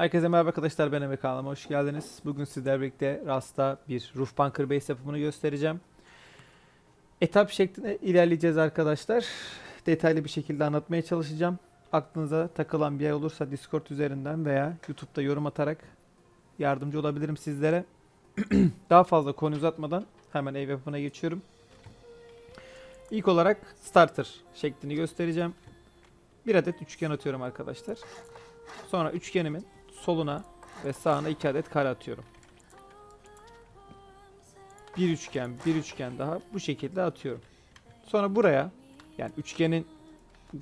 Herkese merhaba arkadaşlar ben Emre kanalıma hoş geldiniz. Bugün sizlerle birlikte Rasta bir roof bunker base yapımını göstereceğim. Etap şeklinde ilerleyeceğiz arkadaşlar. Detaylı bir şekilde anlatmaya çalışacağım. Aklınıza takılan bir yer olursa Discord üzerinden veya YouTube'da yorum atarak yardımcı olabilirim sizlere. Daha fazla konu uzatmadan hemen ev yapımına geçiyorum. İlk olarak starter şeklini göstereceğim. Bir adet üçgen atıyorum arkadaşlar. Sonra üçgenimin soluna ve sağına iki adet kare atıyorum. Bir üçgen, bir üçgen daha bu şekilde atıyorum. Sonra buraya yani üçgenin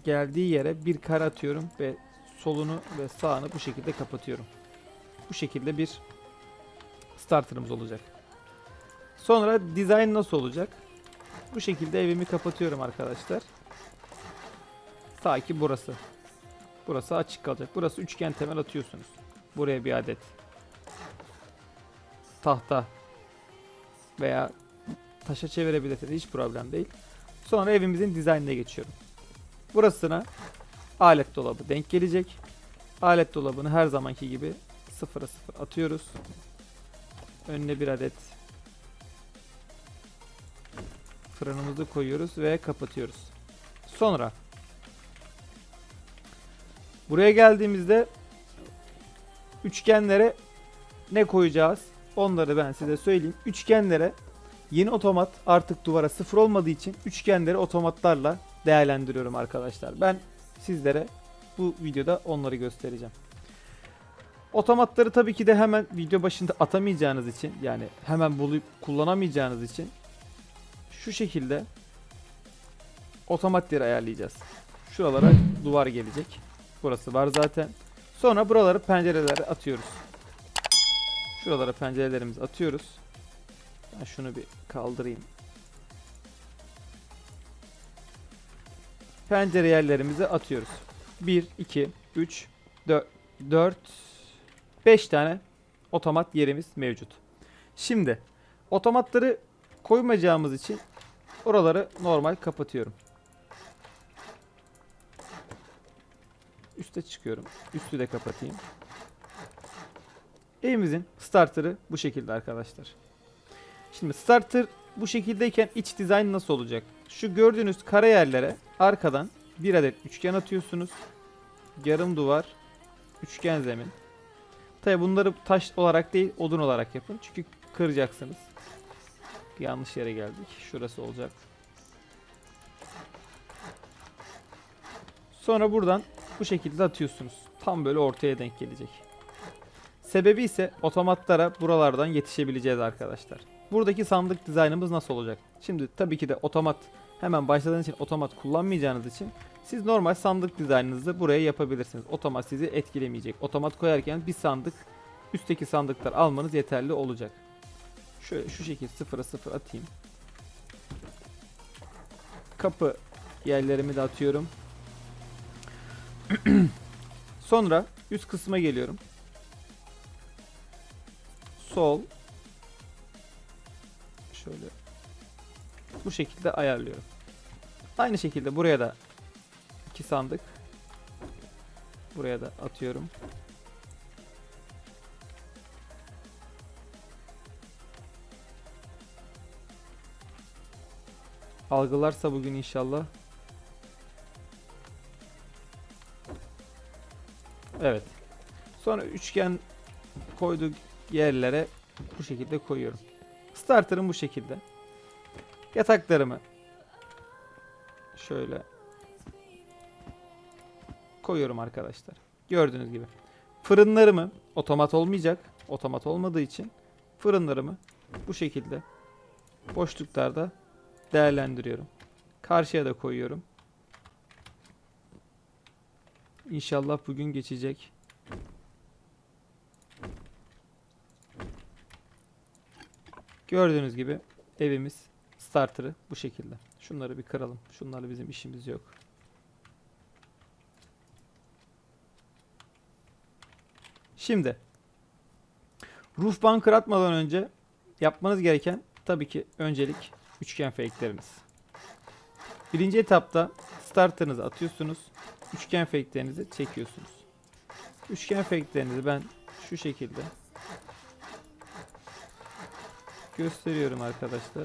geldiği yere bir kare atıyorum ve solunu ve sağını bu şekilde kapatıyorum. Bu şekilde bir starterımız olacak. Sonra dizayn nasıl olacak? Bu şekilde evimi kapatıyorum arkadaşlar. Ta ki burası. Burası açık kalacak. Burası üçgen temel atıyorsunuz. Buraya bir adet tahta veya taşa çevirebilirsiniz. Hiç problem değil. Sonra evimizin dizaynına geçiyorum. Burasına alet dolabı denk gelecek. Alet dolabını her zamanki gibi sıfıra sıfır atıyoruz. Önüne bir adet fırınımızı koyuyoruz ve kapatıyoruz. Sonra Buraya geldiğimizde üçgenlere ne koyacağız? Onları ben size söyleyeyim. Üçgenlere yeni otomat artık duvara sıfır olmadığı için üçgenleri otomatlarla değerlendiriyorum arkadaşlar. Ben sizlere bu videoda onları göstereceğim. Otomatları tabii ki de hemen video başında atamayacağınız için yani hemen bulup kullanamayacağınız için şu şekilde otomatları ayarlayacağız. Şuralara duvar gelecek. Burası var zaten. Sonra buraları pencerelere atıyoruz. Şuralara pencerelerimizi atıyoruz. Ben şunu bir kaldırayım. Pencere yerlerimizi atıyoruz. 1, 2, 3, 4, 4, 5 tane otomat yerimiz mevcut. Şimdi otomatları koymayacağımız için oraları normal kapatıyorum. Üste çıkıyorum. Üstü de kapatayım. Evimizin starter'ı bu şekilde arkadaşlar. Şimdi starter bu şekildeyken iç dizayn nasıl olacak? Şu gördüğünüz kare yerlere arkadan bir adet üçgen atıyorsunuz. Yarım duvar, üçgen zemin. Tabi bunları taş olarak değil odun olarak yapın. Çünkü kıracaksınız. Yanlış yere geldik. Şurası olacak. Sonra buradan bu şekilde atıyorsunuz. Tam böyle ortaya denk gelecek. Sebebi ise otomatlara buralardan yetişebileceğiz arkadaşlar. Buradaki sandık dizaynımız nasıl olacak? Şimdi tabii ki de otomat hemen başladığınız için otomat kullanmayacağınız için siz normal sandık dizaynınızı buraya yapabilirsiniz. Otomat sizi etkilemeyecek. Otomat koyarken bir sandık üstteki sandıklar almanız yeterli olacak. Şöyle şu şekilde sıfıra sıfır atayım. Kapı yerlerimi de atıyorum. Sonra üst kısma geliyorum. Sol. Şöyle. Bu şekilde ayarlıyorum. Aynı şekilde buraya da iki sandık. Buraya da atıyorum. Algılarsa bugün inşallah Evet. Sonra üçgen koyduk yerlere bu şekilde koyuyorum. Starter'ım bu şekilde. Yataklarımı şöyle koyuyorum arkadaşlar. Gördüğünüz gibi. Fırınlarımı otomat olmayacak. Otomat olmadığı için fırınlarımı bu şekilde boşluklarda değerlendiriyorum. Karşıya da koyuyorum. İnşallah bugün geçecek. Gördüğünüz gibi evimiz starter'ı bu şekilde. Şunları bir kıralım. Şunlarla bizim işimiz yok. Şimdi roof bunker atmadan önce yapmanız gereken tabii ki öncelik üçgen fake'leriniz. Birinci etapta starter'ınızı atıyorsunuz. Üçgen fake'lerinizi çekiyorsunuz. Üçgen efektlerinizi ben şu şekilde gösteriyorum arkadaşlar.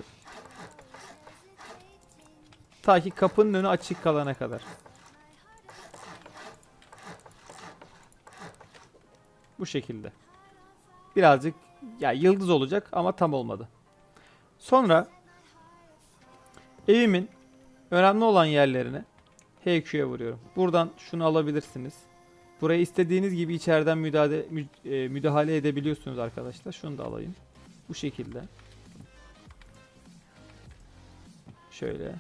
Ta ki kapının önü açık kalana kadar. Bu şekilde. Birazcık ya yıldız olacak ama tam olmadı. Sonra evimin önemli olan yerlerine HQ'ya vuruyorum. Buradan şunu alabilirsiniz. Buraya istediğiniz gibi içeriden müdahale, mü- e, müdahale edebiliyorsunuz arkadaşlar. Şunu da alayım. Bu şekilde. Şöyle.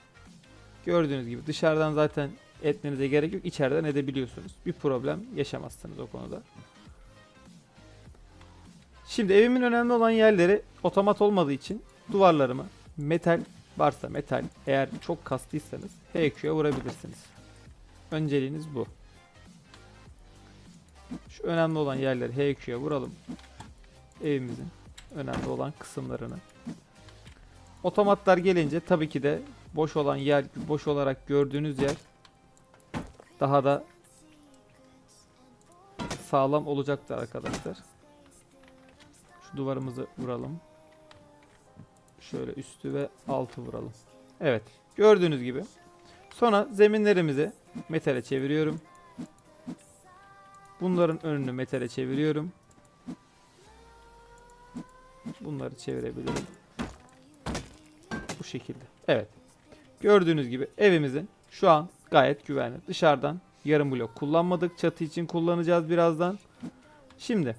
Gördüğünüz gibi dışarıdan zaten etmenize gerek yok. İçeriden edebiliyorsunuz. Bir problem yaşamazsınız o konuda. Şimdi evimin önemli olan yerleri otomat olmadığı için duvarlarımı metal varsa metal eğer çok kastıysanız HQ'ya vurabilirsiniz. Önceliğiniz bu. Şu önemli olan yerleri HQ'ya vuralım. Evimizin önemli olan kısımlarını. Otomatlar gelince tabii ki de boş olan yer, boş olarak gördüğünüz yer daha da sağlam olacaktır arkadaşlar. Şu duvarımızı vuralım. Şöyle üstü ve altı vuralım. Evet. Gördüğünüz gibi. Sonra zeminlerimizi metale çeviriyorum. Bunların önünü metale çeviriyorum. Bunları çevirebilirim. Bu şekilde. Evet. Gördüğünüz gibi evimizin şu an gayet güvenli. Dışarıdan yarım blok kullanmadık. Çatı için kullanacağız birazdan. Şimdi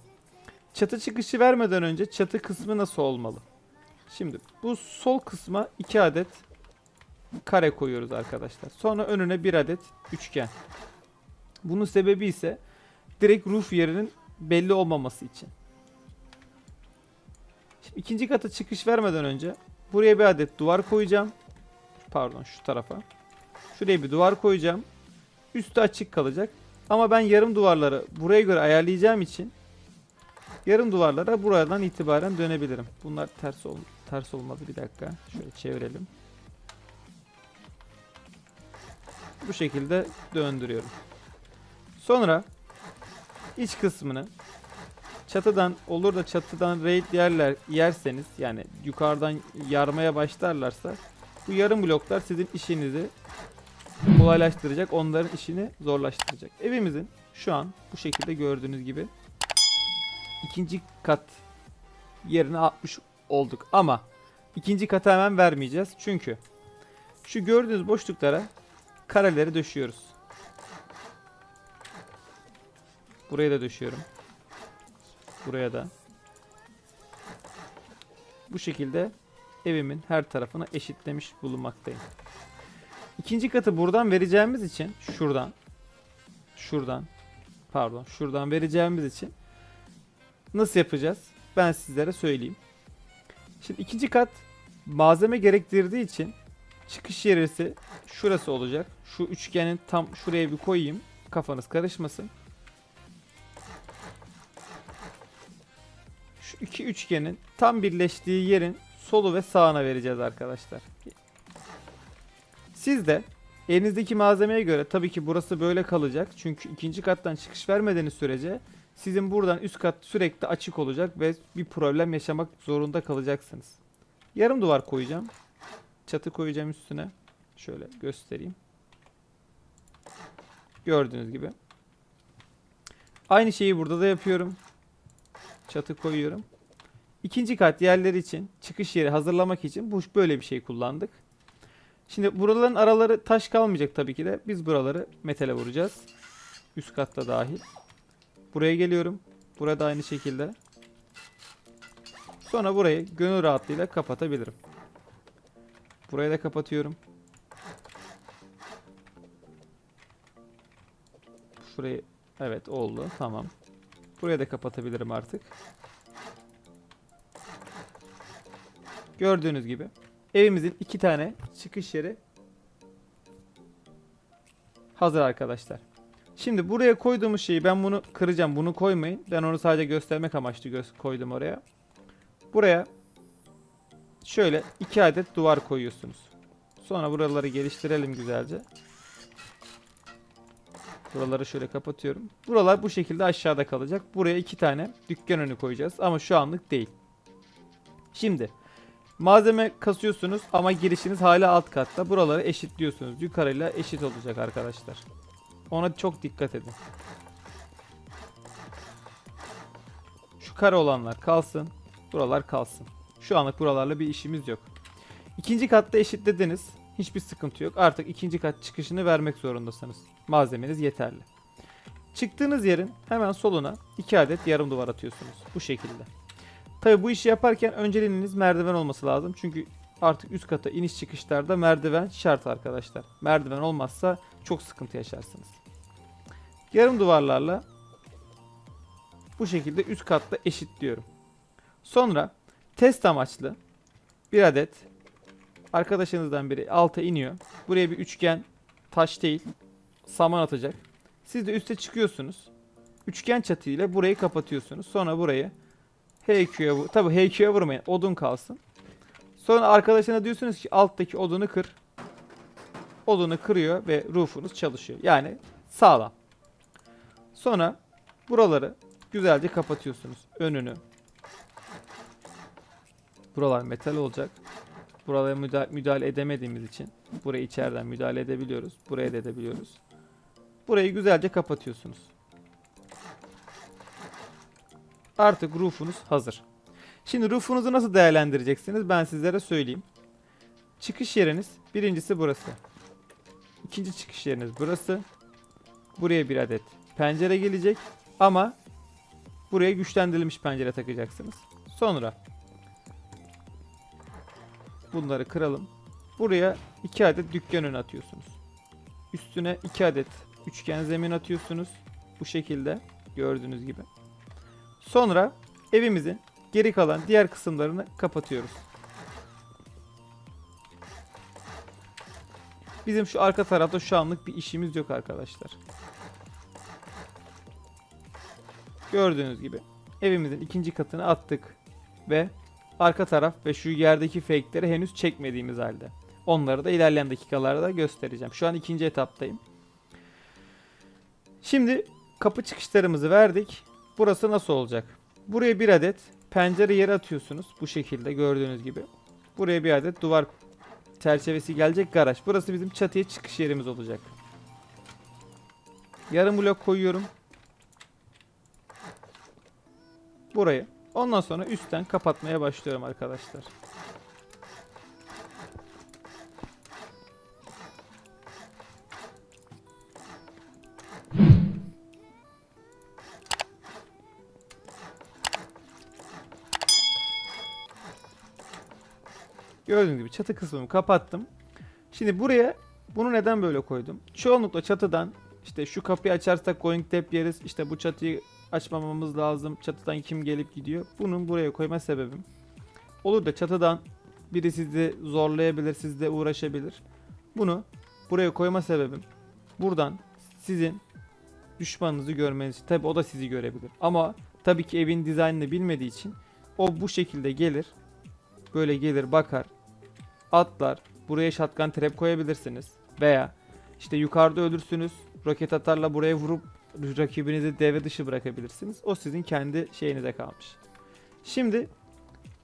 çatı çıkışı vermeden önce çatı kısmı nasıl olmalı? Şimdi bu sol kısma 2 adet kare koyuyoruz arkadaşlar. Sonra önüne bir adet üçgen. Bunun sebebi ise direkt roof yerinin belli olmaması için. Şimdi ikinci kata çıkış vermeden önce buraya bir adet duvar koyacağım. Pardon şu tarafa. Şuraya bir duvar koyacağım. Üstü açık kalacak. Ama ben yarım duvarları buraya göre ayarlayacağım için yarım duvarlara buradan itibaren dönebilirim. Bunlar ters ol ters olmadı bir dakika. Şöyle çevirelim. Bu şekilde döndürüyorum. Sonra iç kısmını çatıdan olur da çatıdan raid yerler yerseniz yani yukarıdan yarmaya başlarlarsa bu yarım bloklar sizin işinizi kolaylaştıracak, onların işini zorlaştıracak. Evimizin şu an bu şekilde gördüğünüz gibi ikinci kat yerine atmış olduk ama ikinci kata hemen vermeyeceğiz. Çünkü şu gördüğünüz boşluklara kareleri döşüyoruz. Buraya da döşüyorum. Buraya da. Bu şekilde evimin her tarafına eşitlemiş bulunmaktayım. İkinci katı buradan vereceğimiz için şuradan şuradan pardon şuradan vereceğimiz için nasıl yapacağız? Ben sizlere söyleyeyim. Şimdi ikinci kat malzeme gerektirdiği için çıkış yerisi şurası olacak. Şu üçgenin tam şuraya bir koyayım. Kafanız karışmasın. Şu iki üçgenin tam birleştiği yerin solu ve sağına vereceğiz arkadaşlar. Siz de elinizdeki malzemeye göre tabii ki burası böyle kalacak. Çünkü ikinci kattan çıkış vermediğiniz sürece sizin buradan üst kat sürekli açık olacak ve bir problem yaşamak zorunda kalacaksınız. Yarım duvar koyacağım. Çatı koyacağım üstüne. Şöyle göstereyim. Gördüğünüz gibi. Aynı şeyi burada da yapıyorum. Çatı koyuyorum. İkinci kat yerleri için çıkış yeri hazırlamak için bu böyle bir şey kullandık. Şimdi buraların araları taş kalmayacak tabii ki de. Biz buraları metale vuracağız. Üst katta dahil. Buraya geliyorum. Burada aynı şekilde. Sonra burayı gönül rahatlığıyla kapatabilirim. Burayı da kapatıyorum. Şurayı evet oldu. Tamam. Burayı da kapatabilirim artık. Gördüğünüz gibi evimizin iki tane çıkış yeri hazır arkadaşlar. Şimdi buraya koyduğumuz şeyi ben bunu kıracağım. Bunu koymayın. Ben onu sadece göstermek amaçlı gö- koydum oraya. Buraya şöyle iki adet duvar koyuyorsunuz. Sonra buraları geliştirelim güzelce. Buraları şöyle kapatıyorum. Buralar bu şekilde aşağıda kalacak. Buraya iki tane dükkan önü koyacağız ama şu anlık değil. Şimdi malzeme kasıyorsunuz ama girişiniz hala alt katta. Buraları eşitliyorsunuz. Yukarıyla eşit olacak arkadaşlar. Ona çok dikkat edin. Şu kare olanlar kalsın. Buralar kalsın. Şu anlık buralarla bir işimiz yok. İkinci katta eşitlediniz. Hiçbir sıkıntı yok. Artık ikinci kat çıkışını vermek zorundasınız. Malzemeniz yeterli. Çıktığınız yerin hemen soluna iki adet yarım duvar atıyorsunuz. Bu şekilde. Tabi bu işi yaparken önceliğiniz merdiven olması lazım. Çünkü artık üst kata iniş çıkışlarda merdiven şart arkadaşlar. Merdiven olmazsa çok sıkıntı yaşarsınız. Yarım duvarlarla bu şekilde üst katta eşitliyorum. Sonra test amaçlı bir adet arkadaşınızdan biri alta iniyor. Buraya bir üçgen taş değil saman atacak. Siz de üste çıkıyorsunuz. Üçgen çatıyla burayı kapatıyorsunuz. Sonra burayı HQ'ya. Tabi HQ'ya vurmayın. Odun kalsın. Sonra arkadaşına diyorsunuz ki alttaki odunu kır. Odunu kırıyor ve roofunuz çalışıyor. Yani sağlam. Sonra buraları güzelce kapatıyorsunuz. Önünü. Buralar metal olacak. Buralara müdahale, müdahale edemediğimiz için burayı içeriden müdahale edebiliyoruz. Buraya da edebiliyoruz. Burayı güzelce kapatıyorsunuz. Artık roofunuz hazır. Şimdi roofunuzu nasıl değerlendireceksiniz ben sizlere söyleyeyim. Çıkış yeriniz birincisi burası. İkinci çıkış yeriniz burası. Buraya bir adet pencere gelecek ama buraya güçlendirilmiş pencere takacaksınız. Sonra bunları kıralım. Buraya iki adet dükkan önü atıyorsunuz. Üstüne iki adet üçgen zemin atıyorsunuz. Bu şekilde gördüğünüz gibi. Sonra evimizin geri kalan diğer kısımlarını kapatıyoruz. Bizim şu arka tarafta şu anlık bir işimiz yok arkadaşlar. Gördüğünüz gibi evimizin ikinci katını attık ve arka taraf ve şu yerdeki fake'leri henüz çekmediğimiz halde. Onları da ilerleyen dakikalarda göstereceğim. Şu an ikinci etaptayım. Şimdi kapı çıkışlarımızı verdik. Burası nasıl olacak? Buraya bir adet pencere yeri atıyorsunuz. Bu şekilde gördüğünüz gibi. Buraya bir adet duvar çerçevesi gelecek garaj. Burası bizim çatıya çıkış yerimiz olacak. Yarım blok koyuyorum. Burayı. Ondan sonra üstten kapatmaya başlıyorum arkadaşlar. Gördüğünüz gibi çatı kısmımı kapattım. Şimdi buraya bunu neden böyle koydum? Çoğunlukla çatıdan işte şu kapıyı açarsak going tap yeriz. İşte bu çatıyı açmamamız lazım. Çatıdan kim gelip gidiyor? Bunun buraya koyma sebebim. Olur da çatıdan biri sizi zorlayabilir, sizle uğraşabilir. Bunu buraya koyma sebebim. Buradan sizin düşmanınızı görmeniz. Tabi o da sizi görebilir. Ama tabii ki evin dizaynını bilmediği için o bu şekilde gelir. Böyle gelir bakar. Atlar. Buraya shotgun trap koyabilirsiniz. Veya işte yukarıda ölürsünüz. Roket atarla buraya vurup rakibinizi devre dışı bırakabilirsiniz. O sizin kendi şeyinize kalmış. Şimdi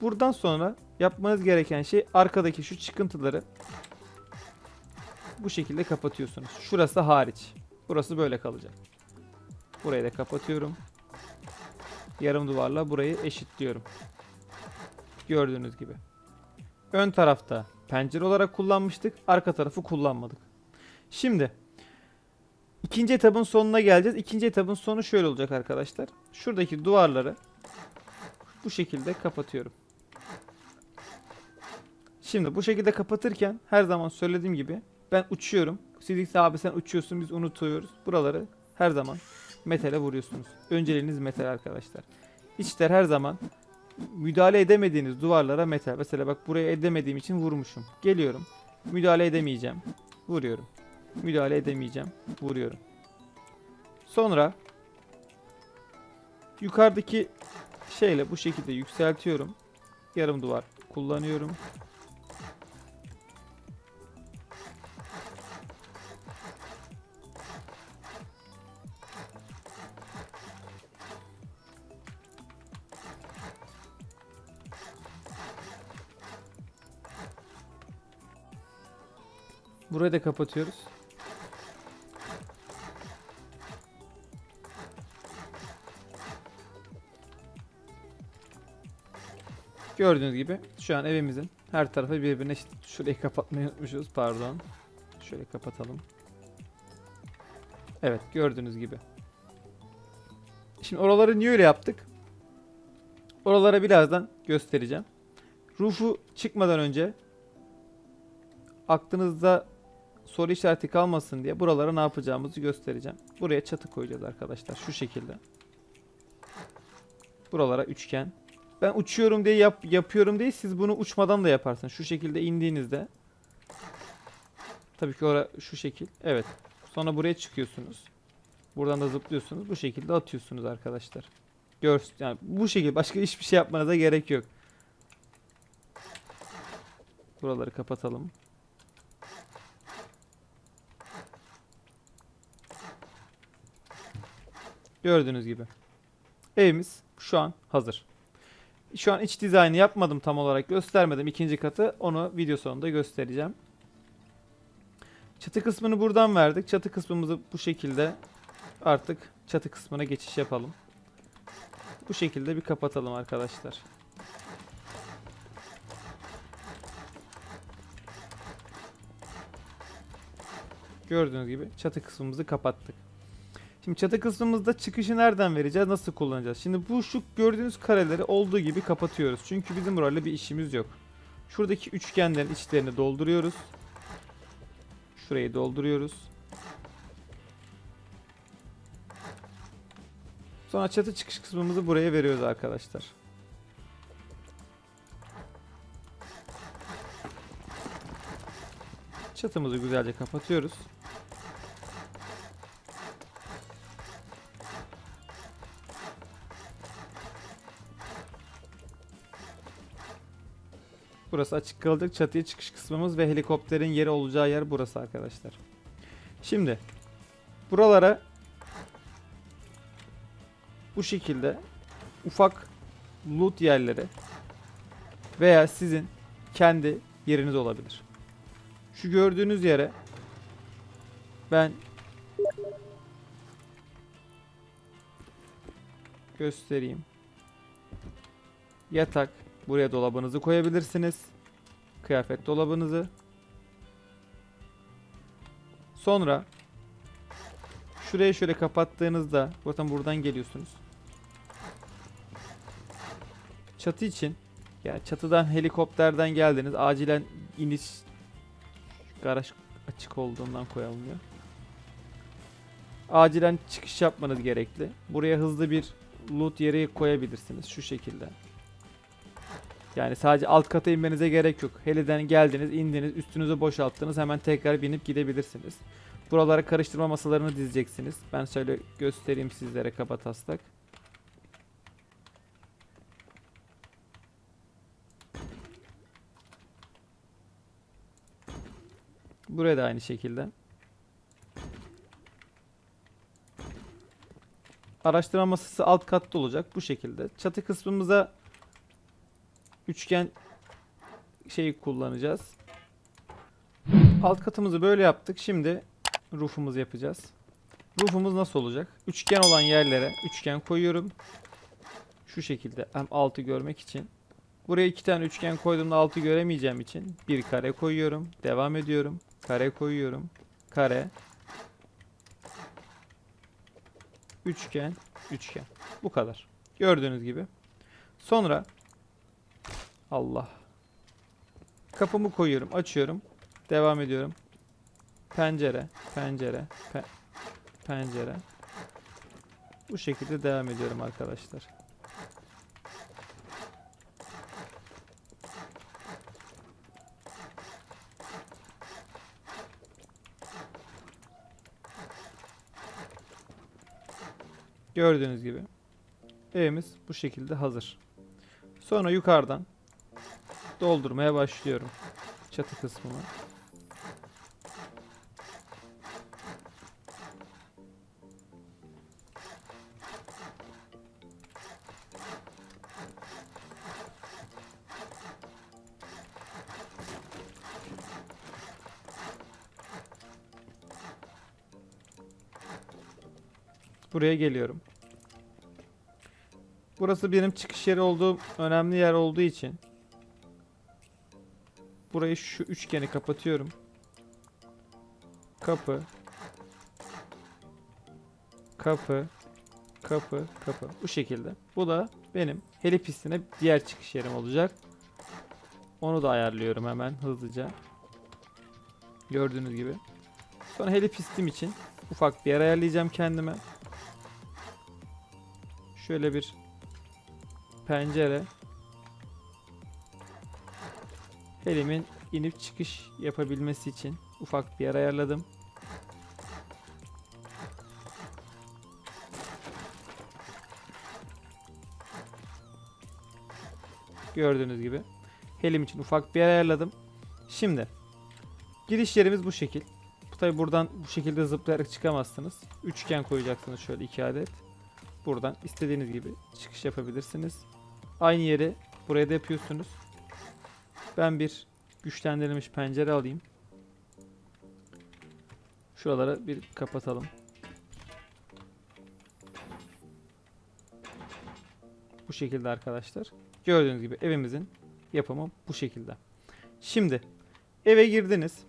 buradan sonra yapmanız gereken şey arkadaki şu çıkıntıları bu şekilde kapatıyorsunuz. Şurası hariç. Burası böyle kalacak. Burayı da kapatıyorum. Yarım duvarla burayı eşitliyorum. Gördüğünüz gibi. Ön tarafta pencere olarak kullanmıştık. Arka tarafı kullanmadık. Şimdi ikinci etabın sonuna geleceğiz. İkinci etabın sonu şöyle olacak arkadaşlar. Şuradaki duvarları bu şekilde kapatıyorum. Şimdi bu şekilde kapatırken her zaman söylediğim gibi ben uçuyorum. Siz abi sen uçuyorsun biz unutuyoruz. Buraları her zaman metale vuruyorsunuz. Önceliğiniz metal arkadaşlar. İçler her zaman müdahale edemediğiniz duvarlara metal. Mesela bak buraya edemediğim için vurmuşum. Geliyorum. Müdahale edemeyeceğim. Vuruyorum. Müdahale edemeyeceğim. Vuruyorum. Sonra yukarıdaki şeyle bu şekilde yükseltiyorum. Yarım duvar kullanıyorum. Burayı da kapatıyoruz. Gördüğünüz gibi şu an evimizin her tarafı birbirine eşit. Şurayı kapatmayı unutmuşuz pardon. Şöyle kapatalım. Evet gördüğünüz gibi. Şimdi oraları niye öyle yaptık? Oralara birazdan göstereceğim. Roof'u çıkmadan önce aklınızda soru işareti kalmasın diye buralara ne yapacağımızı göstereceğim. Buraya çatı koyacağız arkadaşlar şu şekilde. Buralara üçgen. Ben uçuyorum diye yap, yapıyorum değil siz bunu uçmadan da yaparsınız. Şu şekilde indiğinizde Tabii ki ora şu şekil. Evet. Sonra buraya çıkıyorsunuz. Buradan da zıplıyorsunuz. Bu şekilde atıyorsunuz arkadaşlar. Gör, yani bu şekilde başka hiçbir şey yapmanıza gerek yok. Buraları kapatalım. Gördüğünüz gibi. Evimiz şu an hazır. Şu an iç dizaynı yapmadım tam olarak göstermedim ikinci katı. Onu video sonunda göstereceğim. Çatı kısmını buradan verdik. Çatı kısmımızı bu şekilde artık çatı kısmına geçiş yapalım. Bu şekilde bir kapatalım arkadaşlar. Gördüğünüz gibi çatı kısmımızı kapattık. Şimdi çatı kısmımızda çıkışı nereden vereceğiz? Nasıl kullanacağız? Şimdi bu şu gördüğünüz kareleri olduğu gibi kapatıyoruz. Çünkü bizim burayla bir işimiz yok. Şuradaki üçgenlerin içlerini dolduruyoruz. Şurayı dolduruyoruz. Sonra çatı çıkış kısmımızı buraya veriyoruz arkadaşlar. Çatımızı güzelce kapatıyoruz. Burası açık kalacak. Çatıya çıkış kısmımız ve helikopterin yeri olacağı yer burası arkadaşlar. Şimdi buralara bu şekilde ufak loot yerleri veya sizin kendi yeriniz olabilir. Şu gördüğünüz yere ben göstereyim. Yatak, buraya dolabınızı koyabilirsiniz. Kıyafet dolabınızı. Sonra şurayı şöyle kapattığınızda zaten buradan geliyorsunuz. Çatı için yani çatıdan helikopterden geldiniz. Acilen iniş garaj açık olduğundan koyulmuyor. Acilen çıkış yapmanız gerekli. Buraya hızlı bir loot yeri koyabilirsiniz şu şekilde. Yani sadece alt kata inmenize gerek yok. Heliden geldiniz, indiniz, üstünüzü boşalttınız. Hemen tekrar binip gidebilirsiniz. Buralara karıştırma masalarını dizeceksiniz. Ben şöyle göstereyim sizlere kaba taslak. Buraya da aynı şekilde. Araştırma masası alt katta olacak bu şekilde. Çatı kısmımıza üçgen şeyi kullanacağız. Alt katımızı böyle yaptık. Şimdi roof'umuzu yapacağız. Roof'umuz nasıl olacak? Üçgen olan yerlere üçgen koyuyorum. Şu şekilde hem altı görmek için. Buraya iki tane üçgen koyduğumda altı göremeyeceğim için bir kare koyuyorum. Devam ediyorum. Kare koyuyorum. Kare. Üçgen. Üçgen. Bu kadar. Gördüğünüz gibi. Sonra Allah. Kapımı koyuyorum. Açıyorum. Devam ediyorum. Pencere. Pencere. Pe pencere. Bu şekilde devam ediyorum arkadaşlar. Gördüğünüz gibi evimiz bu şekilde hazır. Sonra yukarıdan doldurmaya başlıyorum. Çatı kısmına. Buraya geliyorum. Burası benim çıkış yeri olduğum önemli yer olduğu için burayı şu üçgeni kapatıyorum. Kapı kapı kapı kapı bu şekilde. Bu da benim heli pistine diğer çıkış yerim olacak. Onu da ayarlıyorum hemen hızlıca. Gördüğünüz gibi. Sonra heli pistim için ufak bir yer ayarlayacağım kendime. Şöyle bir pencere. Helimin inip çıkış yapabilmesi için ufak bir yer ayarladım. Gördüğünüz gibi. Helim için ufak bir yer ayarladım. Şimdi giriş yerimiz bu şekil. Tabi buradan bu şekilde zıplayarak çıkamazsınız. Üçgen koyacaksınız şöyle iki adet. Buradan istediğiniz gibi çıkış yapabilirsiniz. Aynı yeri buraya da yapıyorsunuz. Ben bir güçlendirilmiş pencere alayım. Şuraları bir kapatalım. Bu şekilde arkadaşlar. Gördüğünüz gibi evimizin yapımı bu şekilde. Şimdi eve girdiniz.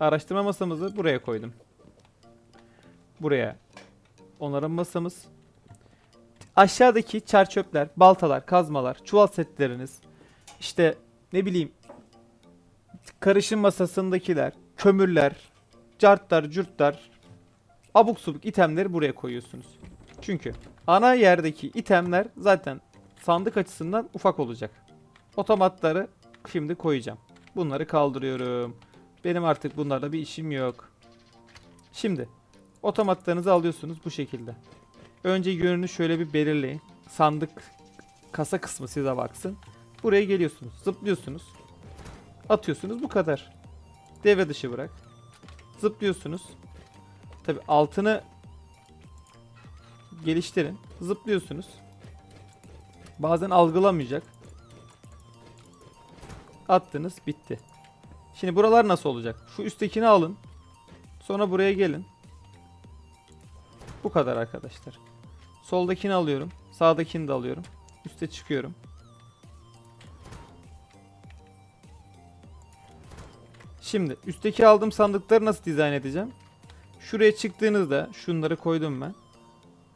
Araştırma masamızı buraya koydum. Buraya onarım masamız. Aşağıdaki çer çöpler, baltalar, kazmalar, çuval setleriniz, işte ne bileyim karışım masasındakiler, kömürler, cartlar, cürtler, abuk subuk itemleri buraya koyuyorsunuz. Çünkü ana yerdeki itemler zaten sandık açısından ufak olacak. Otomatları şimdi koyacağım. Bunları kaldırıyorum. Benim artık bunlarla bir işim yok. Şimdi otomatlarınızı alıyorsunuz bu şekilde. Önce yönünü şöyle bir belirleyin. Sandık kasa kısmı size baksın. Buraya geliyorsunuz. Zıplıyorsunuz. Atıyorsunuz bu kadar. Devre dışı bırak. Zıplıyorsunuz. Tabi altını geliştirin. Zıplıyorsunuz. Bazen algılamayacak. Attınız bitti. Şimdi buralar nasıl olacak? Şu üsttekini alın. Sonra buraya gelin. Bu kadar arkadaşlar. Soldakini alıyorum. Sağdakini de alıyorum. Üste çıkıyorum. Şimdi üstteki aldığım sandıkları nasıl dizayn edeceğim? Şuraya çıktığınızda şunları koydum ben.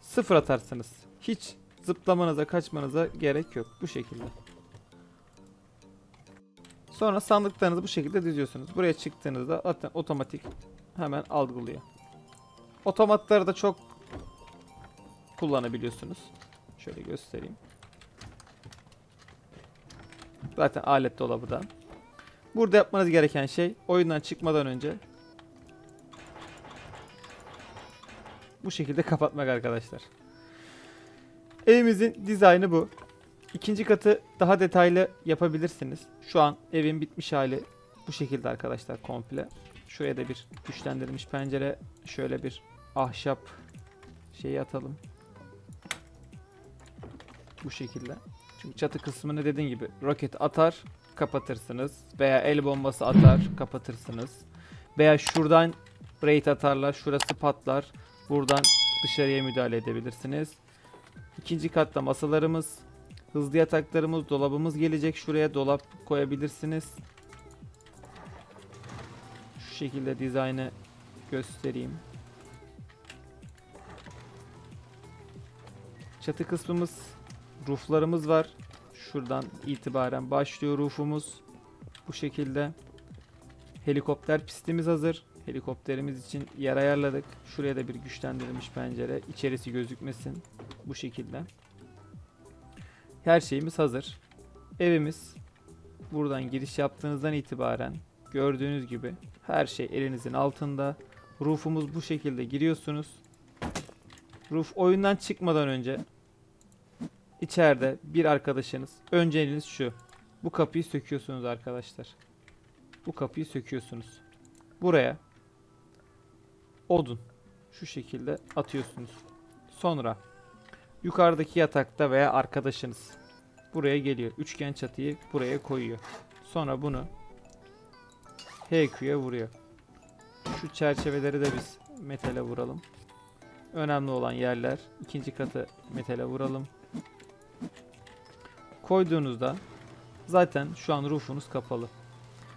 Sıfır atarsınız. Hiç zıplamanıza kaçmanıza gerek yok. Bu şekilde. Sonra sandıklarınızı bu şekilde diziyorsunuz. Buraya çıktığınızda zaten otomatik hemen algılıyor. Otomatları da çok kullanabiliyorsunuz. Şöyle göstereyim. Zaten alet dolabı da. Burada yapmanız gereken şey oyundan çıkmadan önce bu şekilde kapatmak arkadaşlar. Evimizin dizaynı bu. İkinci katı daha detaylı yapabilirsiniz. Şu an evin bitmiş hali bu şekilde arkadaşlar komple. Şuraya da bir güçlendirilmiş pencere, şöyle bir ahşap şeyi atalım. Bu şekilde. Çünkü çatı kısmını dediğim gibi roket atar, kapatırsınız. Veya el bombası atar, kapatırsınız. Veya şuradan raid atarlar, şurası patlar. Buradan dışarıya müdahale edebilirsiniz. İkinci katta masalarımız, hızlı yataklarımız, dolabımız gelecek. Şuraya dolap koyabilirsiniz. Şu şekilde dizaynı göstereyim. Çatı kısmımız, rooflarımız var. Şuradan itibaren başlıyor roofumuz. Bu şekilde. Helikopter pistimiz hazır. Helikopterimiz için yer ayarladık. Şuraya da bir güçlendirilmiş pencere. İçerisi gözükmesin. Bu şekilde. Her şeyimiz hazır. Evimiz buradan giriş yaptığınızdan itibaren gördüğünüz gibi her şey elinizin altında. Roof'umuz bu şekilde giriyorsunuz. Roof oyundan çıkmadan önce içeride bir arkadaşınız önceliğiniz şu. Bu kapıyı söküyorsunuz arkadaşlar. Bu kapıyı söküyorsunuz. Buraya odun şu şekilde atıyorsunuz. Sonra yukarıdaki yatakta veya arkadaşınız buraya geliyor. Üçgen çatıyı buraya koyuyor. Sonra bunu HQ'ya vuruyor. Şu çerçeveleri de biz metale vuralım. önemli olan yerler. İkinci katı metale vuralım. Koyduğunuzda zaten şu an roofunuz kapalı.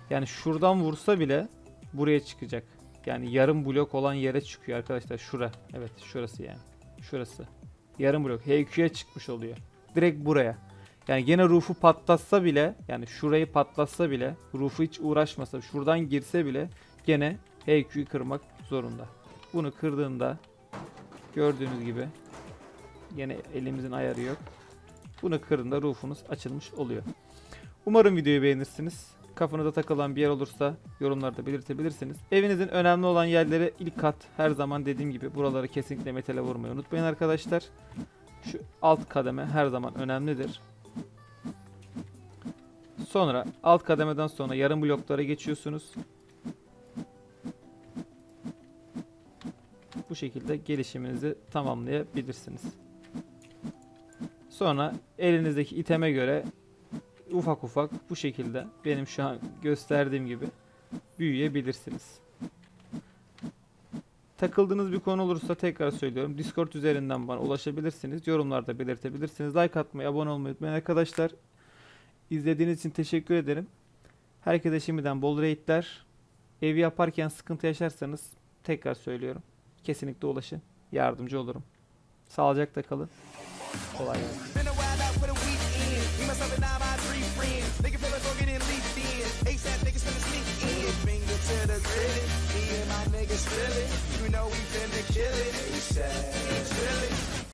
Yani şuradan vursa bile buraya çıkacak. Yani yarım blok olan yere çıkıyor arkadaşlar. Şura. Evet şurası yani. Şurası. Yarım blok. HQ'ya çıkmış oluyor. Direkt buraya. Yani gene roof'u patlatsa bile yani şurayı patlatsa bile roof'u hiç uğraşmasa şuradan girse bile gene HQ'yu kırmak zorunda. Bunu kırdığında gördüğünüz gibi gene elimizin ayarı yok. Bunu kırdığında roof'unuz açılmış oluyor. Umarım videoyu beğenirsiniz. Kafanıza takılan bir yer olursa yorumlarda belirtebilirsiniz. Evinizin önemli olan yerleri ilk kat her zaman dediğim gibi buraları kesinlikle metale vurmayı unutmayın arkadaşlar. Şu alt kademe her zaman önemlidir. Sonra alt kademeden sonra yarım bloklara geçiyorsunuz. Bu şekilde gelişiminizi tamamlayabilirsiniz. Sonra elinizdeki iteme göre ufak ufak bu şekilde benim şu an gösterdiğim gibi büyüyebilirsiniz. Takıldığınız bir konu olursa tekrar söylüyorum. Discord üzerinden bana ulaşabilirsiniz. Yorumlarda belirtebilirsiniz. Like atmayı, abone olmayı unutmayın arkadaşlar. İzlediğiniz için teşekkür ederim. Herkese şimdiden bol raidler. Evi yaparken sıkıntı yaşarsanız tekrar söylüyorum. Kesinlikle ulaşın. Yardımcı olurum. Sağlıcakla kalın. Kolay gelsin. Been a while out for the weekend. Me, myself, and all my three friends. Nigga feel like go getting leaked in. ASAP niggas finna sneak in. Finger to the grilling. Me and my niggas really. You know we finna kill it. ASAP. Really.